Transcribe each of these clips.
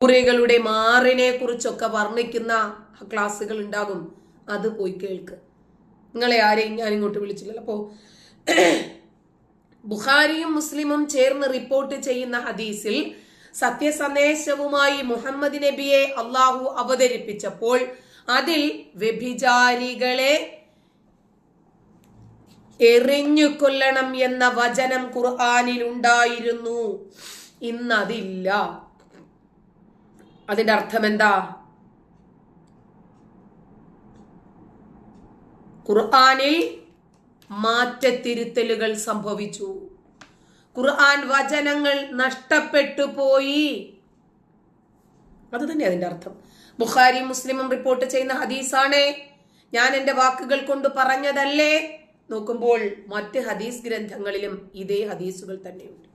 കുറികളുടെ മാറിനെ കുറിച്ചൊക്കെ വർണിക്കുന്ന ക്ലാസ്സുകൾ ഉണ്ടാകും അത് പോയി കേൾക്ക്. നിങ്ങളെ ആരെയും ഞാൻ ഇങ്ങോട്ട് വിളിച്ചില്ലല്ലോ. അപ്പോ ബുഖാരിയും മുസ്ലിമും ചേർന്ന് റിപ്പോർട്ട് ചെയ്യുന്ന ഹദീസിൽ സത്യസന്ദേശവുമായി മുഹമ്മദ് നബിയെ അള്ളാഹു അവതരിപ്പിച്ചപ്പോൾ അതിൽ വ്യഭിചാരികളെ എറിഞ്ഞു കൊല്ലണം എന്ന വചനം ഖുർആാനിൽ ഉണ്ടായിരുന്നു ഇന്നതില്ല. അതിന്റെ അർത്ഥം എന്താ ഖുർആാനിൽ മാറ്റത്തിരുത്തലുകൾ സംഭവിച്ചു. ഖുർആൻ വചനങ്ങൾ നഷ്ടപ്പെട്ടു പോയി. അത് തന്നെ അതിന്റെ അർത്ഥം. ബുഖാരി മുസ്ലിമും റിപ്പോർട്ട് ചെയ്യുന്ന ഹദീസാണ്. ഞാൻ എന്റെ വാക്കുകൾ കൊണ്ട് പറഞ്ഞതല്ലേ? നോക്കുമ്പോൾ മറ്റ് ഹദീസ് ഗ്രന്ഥങ്ങളിലും ഇതേ ഹദീസുകൾ തന്നെയുണ്ട്.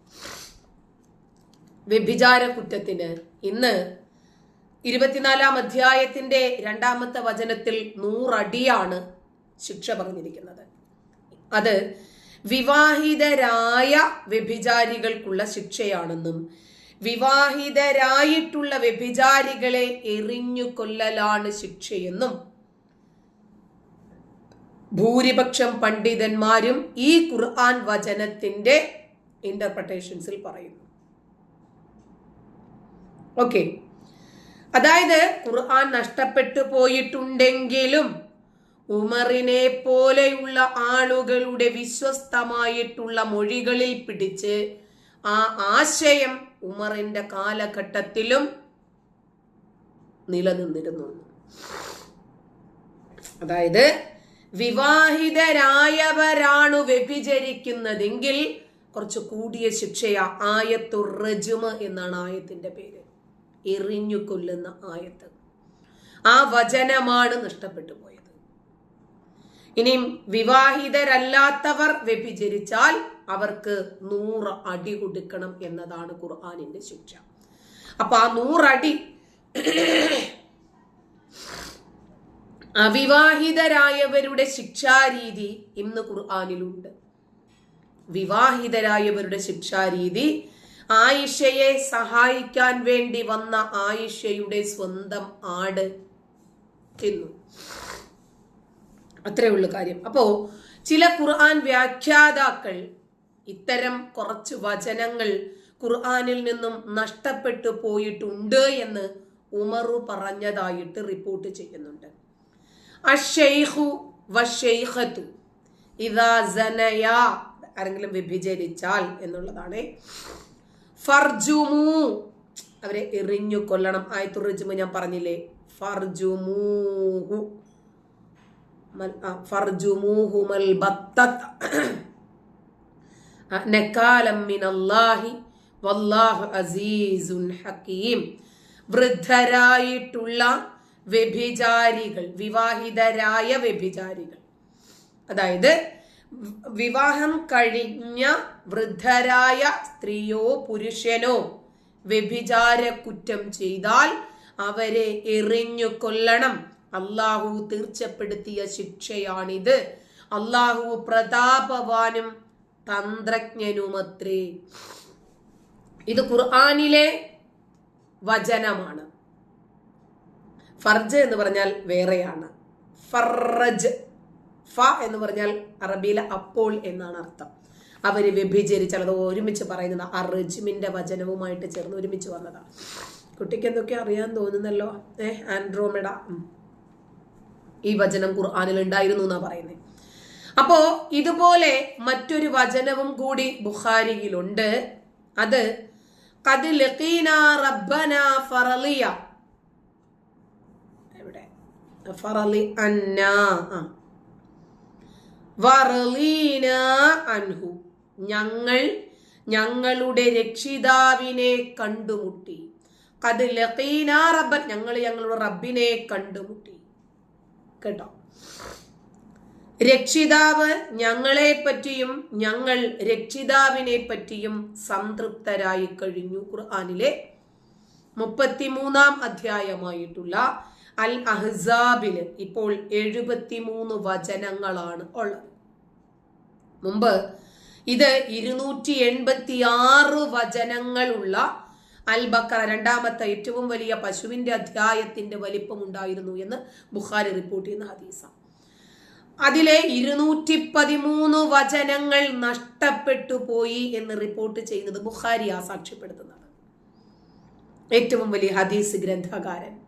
വ്യഭിചാര കുറ്റത്തിന് ഇന്ന് ഇരുപത്തിനാലാം അധ്യായത്തിന്റെ രണ്ടാമത്തെ വചനത്തിൽ നൂറടിയാണ് ശിക്ഷ പറഞ്ഞിരിക്കുന്നത്. അത് വിവാഹിതരായ വ്യഭിചാരികൾക്കുള്ള ശിക്ഷയാണെന്നും വിവാഹിതരായിട്ടുള്ള വ്യഭിചാരികളെ എറിഞ്ഞു കൊല്ലലാണ് ശിക്ഷയെന്നും ഭൂരിപക്ഷം പണ്ഡിതന്മാരും ഈ ഖുർആൻ വചനത്തിന്റെ ഇന്റർപ്രട്ടേഷൻസിൽ പറയുന്നു. ഓക്കെ അതായത് ഖുർആൻ നഷ്ടപ്പെട്ടു പോയിട്ടുണ്ടെങ്കിലും ഉമറിനെ പോലെയുള്ള ആളുകളുടെ വിശ്വസ്തമായിട്ടുള്ള മൊഴികളിൽ പിടിച്ച് ആ ആശയം ഉമറിന്റെ കാലഘട്ടത്തിലും നിലനിന്നിരുന്നു. അതായത് വിവാഹിതരായവരാണ് വ്യഭിചരിക്കുന്നതെങ്കിൽ കുറച്ച് കൂടിയ ശിക്ഷയാ ആയത്തുർ റജുമ എന്നാണ് ആയത്തിന്റെ പേര്. എറിഞ്ഞു കൊല്ലുന്ന ആയത്ത് ആ വചനമാണ് നഷ്ടപ്പെട്ടു പോയത്. ഇനിയും വിവാഹിതരല്ലാത്തവർ വ്യഭിചരിച്ചാൽ അവർക്ക് നൂറ് അടി കൊടുക്കണം എന്നതാണ് ഖുർആാനിന്റെ ശിക്ഷ. അപ്പൊ ആ നൂറടി അവിവാഹിതരായവരുടെ ശിക്ഷാരീതി ഇന്ന് ഖുർആാനിലുണ്ട്. വിവാഹിതരായവരുടെ ശിക്ഷാരീതി ആയിഷയെ സഹായിക്കാൻ വേണ്ടി വന്ന ആയിഷയുടെ സ്വന്തം ആട് തിന്നു. അത്രേ ഉള്ളു കാര്യം. അപ്പോ ചില ഖുർആൻ വ്യാഖ്യാതാക്കൾ ഇത്തരം കുറച്ച് വചനങ്ങൾ ഖുർആനിൽ നിന്നും നഷ്ടപ്പെട്ടു പോയിട്ടുണ്ട് എന്ന് ഉമറു പറഞ്ഞതായിട്ട് റിപ്പോർട്ട് ചെയ്യുന്നുണ്ട്. ആരെങ്കിലും വ്യഭിചരിച്ചാൽ എന്നുള്ളതാണ്. ഫർജുമു. അവരെ എറിഞ്ഞു കൊല്ലണം. ആയത്തു റജുമു ഞാൻ പറഞ്ഞില്ലേ? ഫർജുമൂഹു. ഫർജുമൂഹുമൽ ബത്തത്ത് നക്കാലം മിനല്ലാഹി വല്ലാഹു അസീസുൻ ഹക്കീം. വൃദ്ധരായിട്ടുള്ള വ്യഭിചാരികൾ വിവാഹിതരായ വ്യഭിചാരികൾ. അതായത് വിവാഹം കഴിഞ്ഞ വൃദ്ധരായ സ്ത്രീയോ പുരുഷനോ വ്യഭിചാര കുറ്റം ചെയ്താൽ അവരെ എറിഞ്ഞു കൊല്ലണം. അള്ളാഹു തീർച്ചപ്പെടുത്തിയ ശിക്ഷയാണിത്. അള്ളാഹു പ്രതാപവാനും തന്ത്രജ്ഞനുമത്രേ. ഇത് ഖുർആാനിലെ വചനമാണ്. ഫർജ് എന്ന് പറഞ്ഞാൽ വേറെയാണ്. ഫറജ് ഫ എന്ന് പറഞ്ഞാൽ അറബിയിലെ അപ്പോൾ എന്നാണ് അർത്ഥം. അവർ വ്യഭിചരിച്ചാൽ അത് ഒരുമിച്ച് പറയുന്നത് ആ റെജിമിന്റെ വചനവുമായിട്ട് ചേർന്ന് ഒരുമിച്ച് വന്നതാണ്. കുട്ടിക്ക് എന്തൊക്കെ അറിയാൻ തോന്നുന്നല്ലോ? ഏ ആൻഡ്രോമെഡ. ഈ വചനം ഖുർആാനിൽ ഉണ്ടായിരുന്നു എന്നാ പറയുന്നത് അപ്പോ ഇതുപോലെ മറ്റൊരു വചനവും കൂടി ബുഖാരിയിലുണ്ട്. അത് ഫറലിയ ഫറലി അന്ന. അൻഹു. ഞങ്ങൾ ഞങ്ങളുടെ രക്ഷിതാവിനെ കണ്ടുമുട്ടി. കത് ലഖീന റബ്ബൻ. ഞങ്ങൾ ഞങ്ങളുടെ റബ്ബിനെ കണ്ടുമുട്ടി. കേട്ടോ? രക്ഷിതാവ് ഞങ്ങളെ പറ്റിയും ഞങ്ങൾ രക്ഷിതാവിനെ പറ്റിയും സംതൃപ്തരായി കഴിഞ്ഞു ഖുർആാനിലെ മുപ്പത്തിമൂന്നാം അധ്യായമായിട്ടുള്ള അൽ അഹ്സാബിൽ ഇപ്പോൾ എഴുപത്തിമൂന്ന് വചനങ്ങളാണ് ഉള്ളത്. മുമ്പ് ഇത് ഇരുന്നൂറ്റി എൺപത്തി ആറ് വചനങ്ങളുള്ള അൽ ബക്കറ രണ്ടാമത്തെ ഏറ്റവും വലിയ പശുവിന്റെ അധ്യായത്തിന്റെ വലിപ്പം ഉണ്ടായിരുന്നു എന്ന് ബുഖാരി റിപ്പോർട്ട് ചെയ്യുന്ന ഹദീസാണ്. അതിലെ ഇരുന്നൂറ്റി പതിമൂന്ന് വചനങ്ങൾ നഷ്ടപ്പെട്ടു പോയി എന്ന് റിപ്പോർട്ട് ചെയ്യുന്നത് ബുഖാരിയാ സാക്ഷ്യപ്പെടുത്തുന്നത് ഏറ്റവും വലിയ ഹദീസ് ഗ്രന്ഥകാരൻ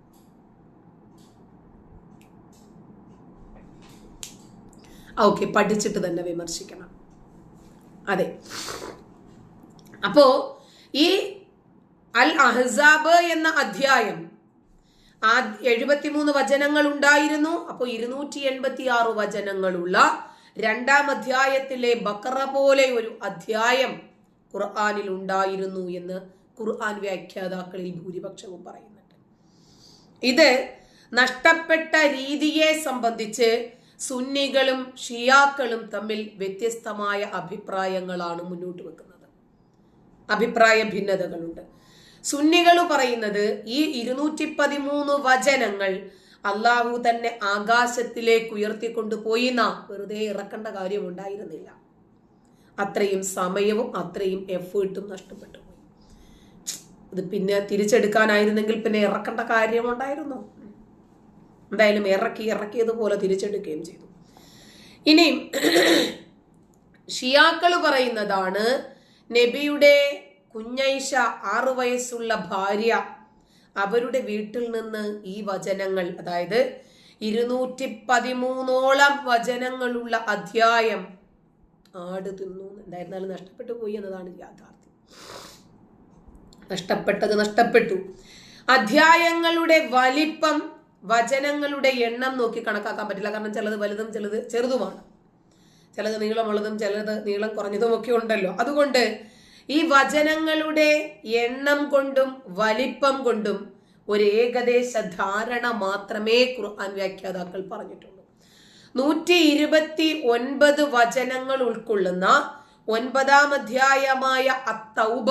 ഓക്കെ പഠിച്ചിട്ട് തന്നെ വിമർശിക്കണം. അതെ. അപ്പോ ഈ അൽ അഹ്സാബ് എന്ന അധ്യായം ആ എഴുപത്തിമൂന്ന് വചനങ്ങൾ ഉണ്ടായിരുന്നു. അപ്പോൾ ഇരുന്നൂറ്റി എൺപത്തി ആറ് വചനങ്ങളുള്ള രണ്ടാം അധ്യായത്തിലെ ബക്കറ പോലെ ഒരു അധ്യായം ഖുർആാനിൽ ഉണ്ടായിരുന്നു എന്ന് ഖുർആൻ വ്യാഖ്യാതാക്കളിൽ ഭൂരിപക്ഷവും പറയുന്നുണ്ട്. ഇത് നഷ്ടപ്പെട്ട രീതിയെ സംബന്ധിച്ച് സുന്നികളും ഷിയാക്കളും തമ്മിൽ വ്യത്യസ്തമായ അഭിപ്രായങ്ങളാണ് മുന്നോട്ട് വെക്കുന്നത്. അഭിപ്രായ ഭിന്നതകളുണ്ട്. സുന്നികൾ പറയുന്നത് ഈ ഇരുന്നൂറ്റി പതിമൂന്ന് വചനങ്ങൾ അള്ളാഹു തന്നെ ആകാശത്തിലേക്ക് ഉയർത്തിക്കൊണ്ടുപോയി നാം വെറുതെ ഇറക്കേണ്ട കാര്യം ഉണ്ടായിരുന്നില്ല. അത്രയും സമയവും അത്രയും എഫേർട്ടും നഷ്ടപ്പെട്ടു പോയി. ഇത് പിന്നെ തിരിച്ചെടുക്കാനായിരുന്നെങ്കിൽ പിന്നെ ഇറക്കേണ്ട കാര്യമുണ്ടായിരുന്നു എന്തായാലും ഇറക്കി ഇറക്കിയതുപോലെ തിരിച്ചെടുക്കുകയും ചെയ്തു. ഇനിയും ഷിയാക്കൾ പറയുന്നതാണ് നബിയുടെ കുഞ്ഞൈഷ ആറു വയസ്സുള്ള ഭാര്യ അവരുടെ വീട്ടിൽ നിന്ന് ഈ വചനങ്ങൾ അതായത് ഇരുന്നൂറ്റി പതിമൂന്നോളം വചനങ്ങളുള്ള അധ്യായം ആട് തിന്നു. എന്തായിരുന്നാലും നഷ്ടപ്പെട്ടു പോയി എന്നതാണ് യാഥാർത്ഥ്യം. നഷ്ടപ്പെട്ടത് നഷ്ടപ്പെട്ടു. അധ്യായങ്ങളുടെ വലിപ്പം വചനങ്ങളുടെ എണ്ണം നോക്കി കണക്കാക്കാൻ പറ്റില്ല. കാരണം ചിലത് വലുതും ചിലത് ചെറുതുമാണ്. ചിലത് നീളമുള്ളതും ചിലത് നീളം കുറഞ്ഞതും ഒക്കെ ഉണ്ടല്ലോ. അതുകൊണ്ട് ഈ വചനങ്ങളുടെ എണ്ണം കൊണ്ടും വലിപ്പം കൊണ്ടും ഒരു ഏകദേശ ധാരണ മാത്രമേ ഖുർആൻ വ്യാഖ്യാതാക്കൾ പറഞ്ഞിട്ടുള്ളൂ. നൂറ്റി ഇരുപത്തി ഒൻപത് വചനങ്ങൾ ഉൾക്കൊള്ളുന്ന ഒൻപതാം അധ്യായമായ അത്തൗബ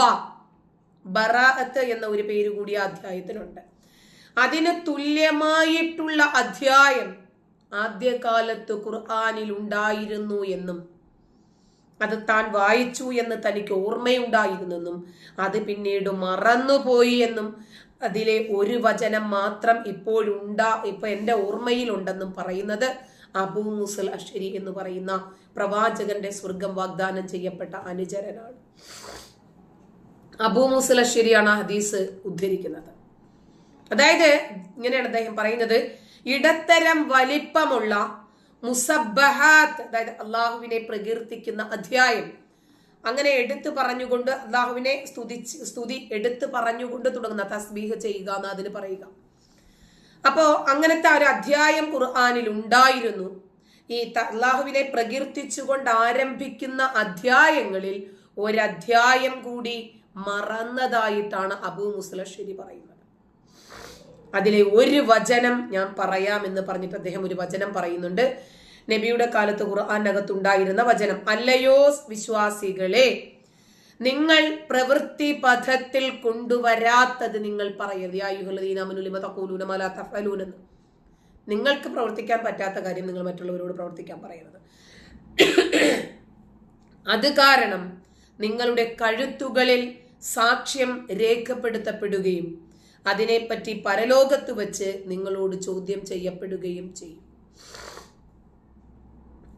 ബറാഅത്ത് എന്ന ഒരു പേര് കൂടി ആ അധ്യായത്തിലുണ്ട്. അതിന് തുല്യമായിട്ടുള്ള അധ്യായം ആദ്യകാലത്ത് ഖുർആാനിൽ ഉണ്ടായിരുന്നു എന്നും അത് താൻ വായിച്ചു എന്ന് തനിക്ക് ഓർമ്മയുണ്ടായിരുന്നെന്നും അത് പിന്നീട് മറന്നുപോയി എന്നും അതിലെ ഒരു വചനം മാത്രം ഇപ്പോഴുണ്ടാ ഇപ്പൊ എന്റെ ഓർമ്മയിലുണ്ടെന്നും പറയുന്നത് അബൂ മുസൽ അഷരി എന്ന് പറയുന്ന പ്രവാചകന്റെ സ്വർഗം വാഗ്ദാനം ചെയ്യപ്പെട്ട അനുചരനാണ്. അബൂ മുസൽ അഷരിയാണ് ഹദീസ് ഉദ്ധരിക്കുന്നത്. അതായത് ഇങ്ങനെയാണ് അദ്ദേഹം പറയുന്നത് ഇടത്തരം വലിപ്പമുള്ള മുസബഹാത്ത് അതായത് അള്ളാഹുവിനെ പ്രകീർത്തിക്കുന്ന അധ്യായം. അങ്ങനെ എടുത്തു പറഞ്ഞുകൊണ്ട് അള്ളാഹുവിനെ സ്തുതിച്ച് സ്തുതി എടുത്തു പറഞ്ഞുകൊണ്ട് തുടങ്ങുന്ന തസ്ബീഹ് ചെയ്യുക എന്ന് അതിന് പറയുക. അപ്പോ അങ്ങനത്തെ ഒരു അധ്യായം ഖുർആാനിൽ ഉണ്ടായിരുന്നു. ഈ അള്ളാഹുവിനെ പ്രകീർത്തിച്ചുകൊണ്ട് ആരംഭിക്കുന്ന അധ്യായങ്ങളിൽ ഒരധ്യായം കൂടി മറന്നതായിട്ടാണ് അബൂ മുസ്ലശ്ശേരി പറയുന്നത്. അതിലെ ഒരു വചനം ഞാൻ പറയാമെന്ന് പറഞ്ഞിട്ട് അദ്ദേഹം ഒരു വചനം പറയുന്നുണ്ട്. നബിയുടെ കാലത്ത് ഖുർആാനകത്തുണ്ടായിരുന്ന വചനം. അല്ലയോ വിശ്വാസികളെ നിങ്ങൾ പ്രവൃത്തി പഥത്തിൽ കൊണ്ടുവരാത്തത് നിങ്ങൾ പറയരുത്. നിങ്ങൾക്ക് പ്രവർത്തിക്കാൻ പറ്റാത്ത കാര്യം നിങ്ങൾ മറ്റുള്ളവരോട് പ്രവർത്തിക്കാൻ പറയരുത്. അത് കാരണം നിങ്ങളുടെ കഴുത്തുകളിൽ സാക്ഷ്യം രേഖപ്പെടുത്തപ്പെടുകയും അതിനെപ്പറ്റി പരലോകത്ത് വെച്ച് നിങ്ങളോട് ചോദ്യം ചെയ്യപ്പെടുകയും ചെയ്യും.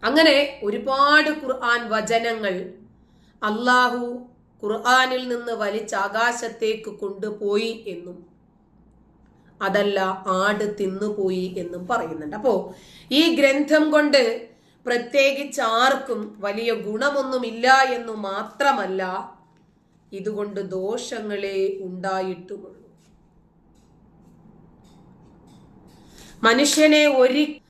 അങ്ങനെ ഒരുപാട് ഖുർആൻ വചനങ്ങൾ അള്ളാഹു ഖുർആനിൽ നിന്ന് വലിച്ചാകാശത്തേക്ക് കൊണ്ടുപോയി എന്നും അതല്ല ആട് തിന്നുപോയി എന്നും പറയുന്നുണ്ട്. അപ്പോ ഈ ഗ്രന്ഥം കൊണ്ട് പ്രത്യേകിച്ച് ആർക്കും വലിയ ഗുണമൊന്നുമില്ല എന്നു മാത്രമല്ല ഇതുകൊണ്ട് ദോഷങ്ങളെ ഉണ്ടായിട്ടുമുള്ളൂ. മനുഷ്യനെ ഒരി